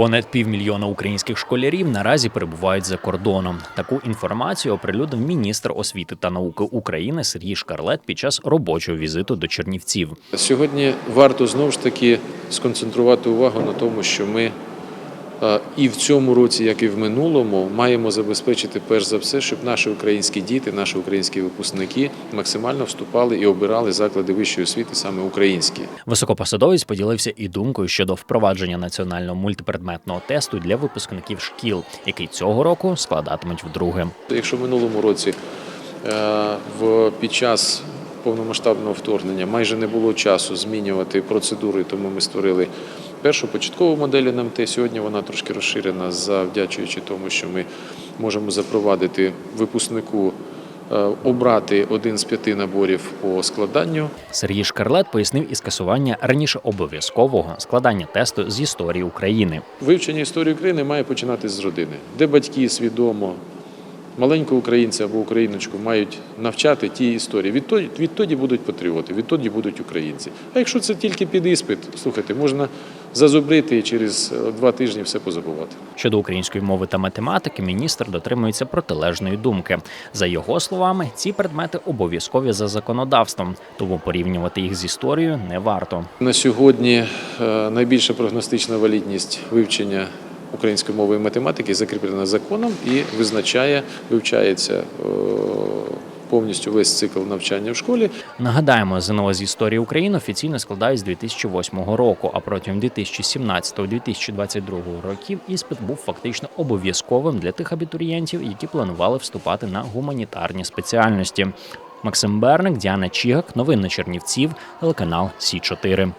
Понад півмільйона українських школярів наразі перебувають за кордоном. Таку інформацію оприлюднив міністр освіти та науки України Сергій Шкарлет під час робочого візиту до Чернівців. Сьогодні варто знову ж таки сконцентрувати увагу на тому, що ми і в цьому році, як і в минулому, маємо забезпечити перш за все, щоб наші українські діти, наші українські випускники максимально вступали і обирали заклади вищої освіти саме українські. Високопосадовець поділився і думкою щодо впровадження національного мультипредметного тесту для випускників шкіл, який цього року складатимуть вдруге. Якщо в минулому році е, в під час повномасштабного вторгнення майже не було часу змінювати процедури, тому ми створили першу початкову модель НМТ. Сьогодні вона трошки розширена, завдячуючи тому, що ми можемо запровадити випускнику. е, Обрати один з п'яти наборів по складанню. Сергій Шкарлет пояснив і скасування раніше обов'язкового складання тесту з історії України. Вивчення історії України має починатися з родини, де батьки свідомо маленького українця або україночку мають навчати ті історії. Відтоді, відтоді будуть патріоти, відтоді будуть українці. А якщо це тільки під іспит, слухайте, можна зазубрити і через е, два тижні все позабувати. Щодо української мови та математики, міністр дотримується протилежної думки. За його словами, ці предмети обов'язкові за законодавством, тому порівнювати їх з історією не варто. На сьогодні е, найбільша прогностична валідність вивчення української мови і математики закріплена законом і визначає, вивчається е, повністю весь цикл навчання в школі. Нагадаємо, ЗНО з історії України офіційно складають з 2008 року, а протягом 2017-2022 років іспит був фактично обов'язковим для тих абітурієнтів, які планували вступати на гуманітарні спеціальності. Максим Берник, Діана Чігак, новини Чернівців, телеканал Сі 4